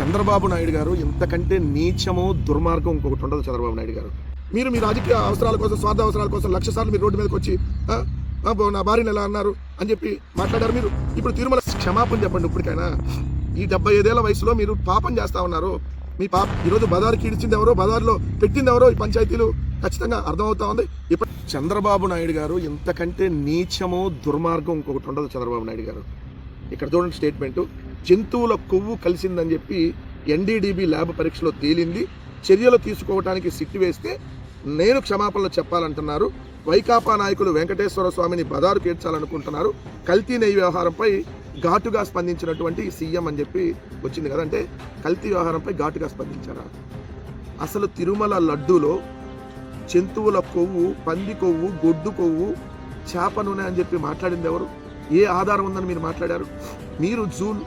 చంద్రబాబు నాయుడు గారు ఇంతకంటే నీచము దుర్మార్గం ఇంకొకటి ఉండదు చంద్రబాబు నాయుడు గారు. మీరు మీ రాజకీయ అవసరాల కోసం స్వార్థ అవసరాల కోసం లక్ష సార్లు మీరు రోడ్డు మీదకి వచ్చి నా భార్యను ఎలా అన్నారు? అని చెప్పి మాట్లాడారు మీరు. ఇప్పుడు తిరుమల క్షమాపణ చెప్పండి ఇప్పటికైనా. ఈ డెబ్బై ఐదేళ్ళ వయసులో మీరు పాపం చేస్తా ఉన్నారు. మీ పాప ఈరోజు బజార్కి ఇడిచింది ఎవరో బజార్లో పెట్టింది ఎవరో ఈ పంచాయతీలు? ఖచ్చితంగా అర్థమవుతా ఉంది. ఇప్పుడు చంద్రబాబు నాయుడు గారు ఇంతకంటే నీచము దుర్మార్గం ఇంకొకటి ఉండదు చంద్రబాబు నాయుడు గారు. ఇక్కడ చూడండి స్టేట్మెంటు. జంతువుల కొవ్వు కలిసిందని చెప్పి ఎన్డీడీబీ ల్యాబ్ పరీక్షలో తేలింది. చర్యలు తీసుకోవడానికి సిట్టు వేస్తే నేను క్షమాపణలు చెప్పాలంటున్నారు. వైకాపా నాయకులు వెంకటేశ్వర స్వామిని బదారు కేర్చాలనుకుంటున్నారు కల్తీ నెయ్యి వ్యవహారంపై ఘాటుగా స్పందించినటువంటి సీఎం అని చెప్పి వచ్చింది కదా అంటే కల్తీ వ్యవహారంపై ఘాటుగా స్పందించారా? అసలు తిరుమల లడ్డూలో జంతువుల కొవ్వు పంది కొవ్వు గొడ్డు కొవ్వు చేప నూనె అని చెప్పి మాట్లాడింది ఎవరు? ఏ ఆధారం ఉందని మీరు మాట్లాడారు? మీరు జూన్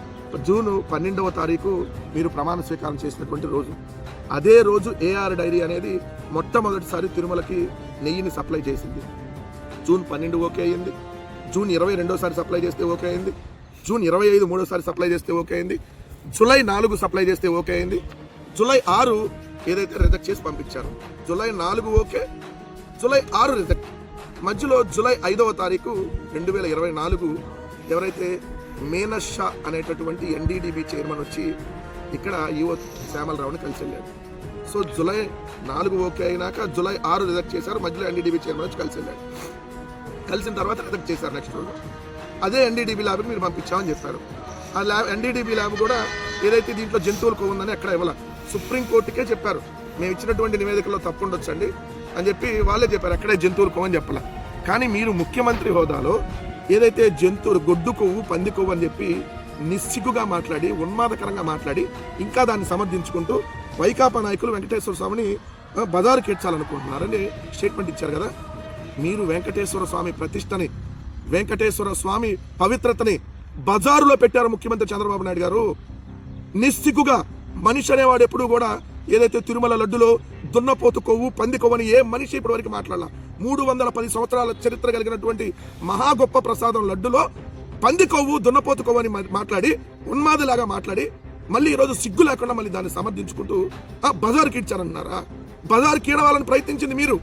జూన్ పన్నెండవ తారీఖు మీరు ప్రమాణ స్వీకారం చేసినటువంటి రోజు. అదే రోజు ఏఆర్ డైరీ అనేది మొట్టమొదటిసారి తిరుమలకి నెయ్యిని సప్లై చేసింది. జూన్ పన్నెండు ఓకే అయింది. జూన్ ఇరవై రెండోసారి సప్లై చేస్తే ఓకే అయింది. జూన్ ఇరవై ఐదు మూడోసారి సప్లై చేస్తే ఓకే అయింది. జూలై నాలుగు సప్లై చేస్తే ఓకే అయింది. జూలై ఆరు ఏదైతే రిజెక్ట్ చేసి పంపించారు. జూలై నాలుగు ఓకే జూలై ఆరు రిజెక్ట్. మధ్యలో జూలై ఐదవ తారీఖు రెండు వేల ఇరవై నాలుగు ఎవరైతే మేనస్ షా అనేటటువంటి ఎన్డీడీబీ చైర్మన్ వచ్చి ఇక్కడ యువ శ్యామలరావుని కలిసి వెళ్ళాడు సో జులై నాలుగు ఓకే అయినాక జులై ఆరు రిజెక్ట్ చేశారు. మధ్యలో ఎన్డీడీబీ చైర్మన్ వచ్చి కలిసి వెళ్ళాడు కలిసిన తర్వాత రిజెక్ట్ చేశారు నెక్స్ట్ రోజు. అదే ఎన్డీడీబీ ల్యాబ్కి మీరు పంపించామని చెప్పారు. ఆ ల్యాబ్ ఎన్డీడీబీ ల్యాబ్ కూడా ఏదైతే దీంట్లో జంతువులకు ఉందని ఎక్కడ ఇవ్వాలి. సుప్రీంకోర్టుకే చెప్పారు. మేము ఇచ్చినటువంటి నివేదికలో తప్పు ఉండొచ్చండి అని చెప్పి వాళ్ళే చెప్పారు. ఎక్కడే జంతువులు కొవ్వు అని కానీ మీరు ముఖ్యమంత్రి హోదాలో ఏదైతే జంతువు గొడ్డు కొవ్వు పంది కొవ్వు అని చెప్పి నిస్సిగ్గుగా మాట్లాడి ఉన్మాదకరంగా మాట్లాడి ఇంకా దాన్ని సమర్థించుకుంటూ వైకాపా నాయకులు వెంకటేశ్వర స్వామిని బజారు బజారుకి ఎడ్చాలనుకుంటున్నారని స్టేట్మెంట్ ఇచ్చారు కదా. మీరు వెంకటేశ్వర స్వామి ప్రతిష్టని వెంకటేశ్వర స్వామి పవిత్రతని బజారులో పెట్టారు ముఖ్యమంత్రి చంద్రబాబు నాయుడు గారు. నిస్సిగ్గుగా మనిషి అనేవాడు ఎప్పుడు కూడా ఏదైతే తిరుమల లడ్డులో దున్నపోతు కొవ్వు పంది కొవ్వు అని ఏ మనిషి ఇప్పటి వరకు మాట్లాడాల. మూడు వందల పది సంవత్సరాల చరిత్ర కలిగినటువంటి మహా గొప్ప ప్రసాదం లడ్డులో పంది కొవ్వు దున్నపోతు కొవ్వు అని మాట్లాడి ఉన్మాదిలాగా మాట్లాడి మళ్ళీ ఈరోజు సిగ్గు లేకుండా మళ్ళీ దాన్ని సమర్థించుకుంటూ ఆ బజార్కి ఇచ్చారన్నారా? బజార్ కీడవాలని ప్రయత్నించింది మీరు?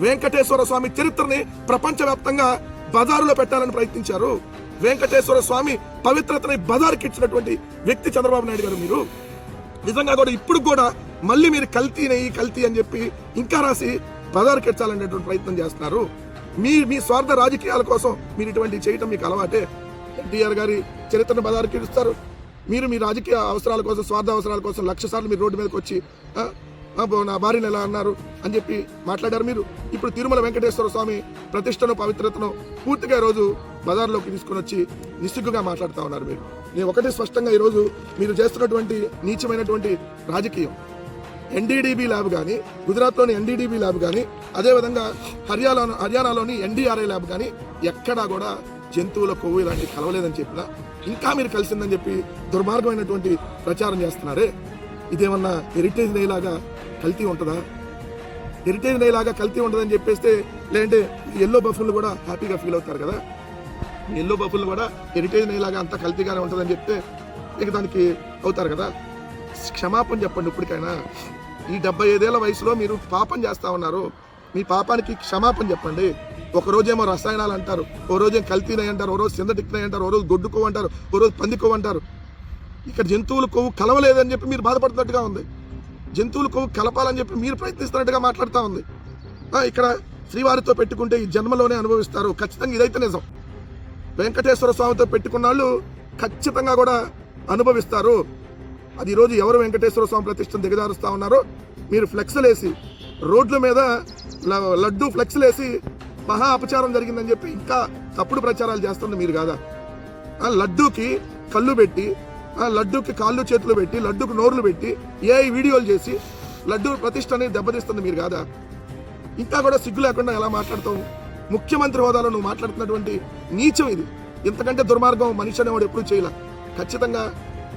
వెంకటేశ్వర స్వామి చరిత్రని ప్రపంచవ్యాప్తంగా బజారులో పెట్టాలని ప్రయత్నించారు. వెంకటేశ్వర స్వామి పవిత్రతని బజార్కి ఇచ్చినటువంటి వ్యక్తి చంద్రబాబు నాయుడు గారు మీరు. నిజంగా కూడా ఇప్పుడు కూడా మళ్ళీ మీరు కల్తీ నెయ్యి కల్తీ అని చెప్పి ఇంకా రాసి బజార్కి ప్రయత్నం చేస్తున్నారు. మీ మీ స్వార్థ రాజకీయాల కోసం మీరు ఇటువంటి చేయటం మీకు అలవాటే. ఎన్టీఆర్ గారి చరిత్రను బజార్కి మీరు మీ రాజకీయ అవసరాల కోసం స్వార్థ అవసరాల కోసం లక్ష సార్లు మీరు రోడ్డు మీదకి వచ్చి నా భార్యను ఎలా అన్నారు? అని చెప్పి మాట్లాడారు మీరు. ఇప్పుడు తిరుమల వెంకటేశ్వర స్వామి ప్రతిష్టను పవిత్రతను పూర్తిగా ఈ రోజు బజార్లోకి తీసుకొని వచ్చి నిస్సిగ్గుగా మాట్లాడుతూ ఉన్నారు మీరు. నేను ఒకటి స్పష్టంగా ఈరోజు మీరు చేస్తున్నటువంటి నీచమైనటువంటి రాజకీయం. ఎన్డీడీబీ ల్యాబ్ కానీ గుజరాత్లోని ఎన్డీడీబీ ల్యాబ్ కానీ అదేవిధంగా హర్యానా హర్యానాలోని ఎన్డీఆర్ఐ ల్యాబ్ కానీ ఎక్కడా కూడా జంతువుల కొవ్వు ఇలాంటివి కలవలేదని చెప్పినా ఇంకా మీరు కలిసిందని చెప్పి దుర్మార్గమైనటువంటి ప్రచారం చేస్తున్నారే. ఇదేమన్నా హెరిటేజ్ డే లాగా కల్తీ ఉంటుందా? హెరిటేజ్ డే లాగా కల్తీ ఉంటుందని చెప్పేస్తే లేదంటే ఎల్లో బఫుల్ కూడా హ్యాపీగా ఫీల్ అవుతారు కదా? ఎల్లో బఫుల్ కూడా హెరిటేజ్ డే లాగా అంత కల్తీగానే ఉంటుందని చెప్తే ఇక దానికి అవుతారు కదా? క్షమాపణ చెప్పండి ఇప్పటికైనా. ఈ డెబ్బై ఐదేళ్ళ వయసులో మీరు పాపం చేస్తా ఉన్నారు. మీ పాపానికి క్షమాపణ చెప్పండి. ఒక రోజేమో రసాయనాలు అంటారు ఓ రోజేమో కల్తీనాయి అంటారు ఓ రోజు సింథటిక్ అంటారు ఓ రోజు గొడ్డు అంటారు ఓ రోజు పందికో అంటారు. ఇక్కడ జంతువుల కొవ్వు కలవలేదని చెప్పి మీరు బాధపడుతున్నట్టుగా ఉంది. జంతువుల కొవ్వు కలపాలని చెప్పి మీరు ప్రయత్నిస్తున్నట్టుగా మాట్లాడుతూ ఉంది. ఇక్కడ శ్రీవారితో పెట్టుకుంటే ఈ జన్మలోనే అనుభవిస్తారు. ఖచ్చితంగా ఇదైతే నిజం. వెంకటేశ్వర స్వామితో పెట్టుకున్న వాళ్ళు ఖచ్చితంగా కూడా అనుభవిస్తారు. అది ఈరోజు ఎవరు వెంకటేశ్వర స్వామి ప్రతిష్టను దిగజారుస్తా ఉన్నారో మీరు ఫ్లెక్స్లేసి రోడ్ల మీద లడ్డు ఫ్లెక్స్లేసి మహా అపచారం జరిగిందని చెప్పి ఇంకా తప్పుడు ప్రచారాలు చేస్తుంది మీరు కాదా? ఆ లడ్డూకి కళ్ళు పెట్టి ఆ లడ్డూకి కాళ్ళు చేతులు పెట్టి లడ్డూకి నోర్లు పెట్టి ఏ వీడియోలు చేసి లడ్డూ ప్రతిష్టని దెబ్బతీస్తుంది మీరు కాదా? ఇంకా కూడా సిగ్గు లేకుండా ఎలా మాట్లాడతావు? ముఖ్యమంత్రి హోదాలో నువ్వు మాట్లాడుతున్నటువంటి నీచం ఇది. ఇంతకంటే దుర్మార్గం మనిషి అనేవాడు ఎప్పుడు చేయలే. ఖచ్చితంగా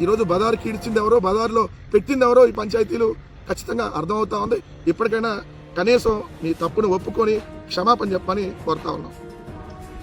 ఈరోజు బజార్కి ఇడిచింది ఎవరో బజార్లో పెట్టింది ఎవరో ఈ పంచాయతీలు? ఖచ్చితంగా అర్థమవుతా ఉంది. ఇప్పటికైనా కనీసం మీ తప్పును ఒప్పుకొని క్షమాపణ చెప్పని కోరుతా ఉన్నాం.